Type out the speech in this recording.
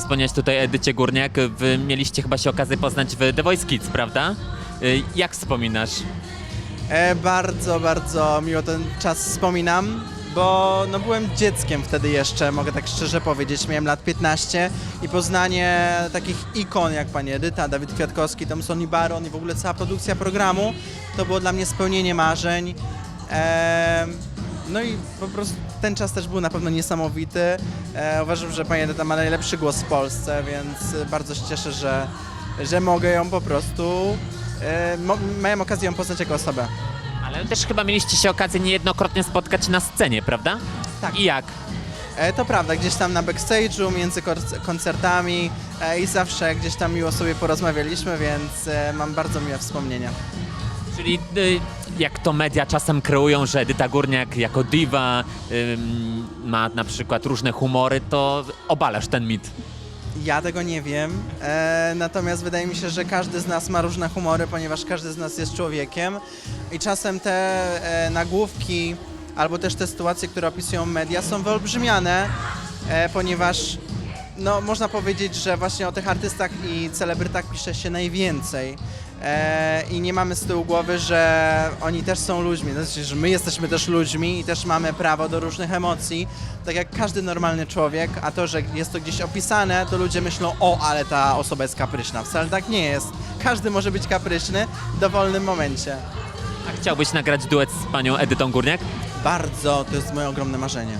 Wspomniałeś tutaj Edycie Górniak. Wy mieliście chyba się okazję poznać w The Voice Kids, prawda? Y, Jak wspominasz? E, bardzo, bardzo miło ten czas wspominam, bo no, byłem dzieckiem wtedy jeszcze, mogę tak szczerze powiedzieć. Miałem lat 15 i poznanie takich ikon jak pani Edyta, Dawid Kwiatkowski, tam Sonny Baron i w ogóle cała produkcja programu to było dla mnie spełnienie marzeń. E, no i po prostu ten czas też był na pewno niesamowity. E, uważam, że pani Edyta ma najlepszy głos w Polsce, więc bardzo się cieszę, że, że mogę ją po prostu, e, mo- miałem okazję ją poznać jako osobę. Ale też chyba mieliście się okazję niejednokrotnie spotkać na scenie, prawda? Tak. I jak? E, to prawda, gdzieś tam na backstage'u, między kor- koncertami e, i zawsze gdzieś tam miło sobie porozmawialiśmy, więc e, mam bardzo miłe wspomnienia. Czyli y, jak to media czasem kreują, że Edyta Górniak jako diva ma na przykład różne humory, to obalasz ten mit. Ja tego nie wiem, e, natomiast wydaje mi się, że każdy z nas ma różne humory, ponieważ każdy z nas jest człowiekiem i czasem te e, nagłówki albo też te sytuacje, które opisują media są wyolbrzymiane, e, ponieważ no, można powiedzieć, że właśnie o tych artystach i celebrytach pisze się najwięcej. E, I nie mamy z tyłu głowy, że oni też są ludźmi, to znaczy, że my jesteśmy też ludźmi i też mamy prawo do różnych emocji, tak jak każdy normalny człowiek, a to, że jest to gdzieś opisane, to ludzie myślą, o, ale ta osoba jest kapryśna. Wcale tak nie jest. Każdy może być kapryśny w dowolnym momencie. A chciałbyś nagrać duet z panią Edytą Górniak? Bardzo, to jest moje ogromne marzenie.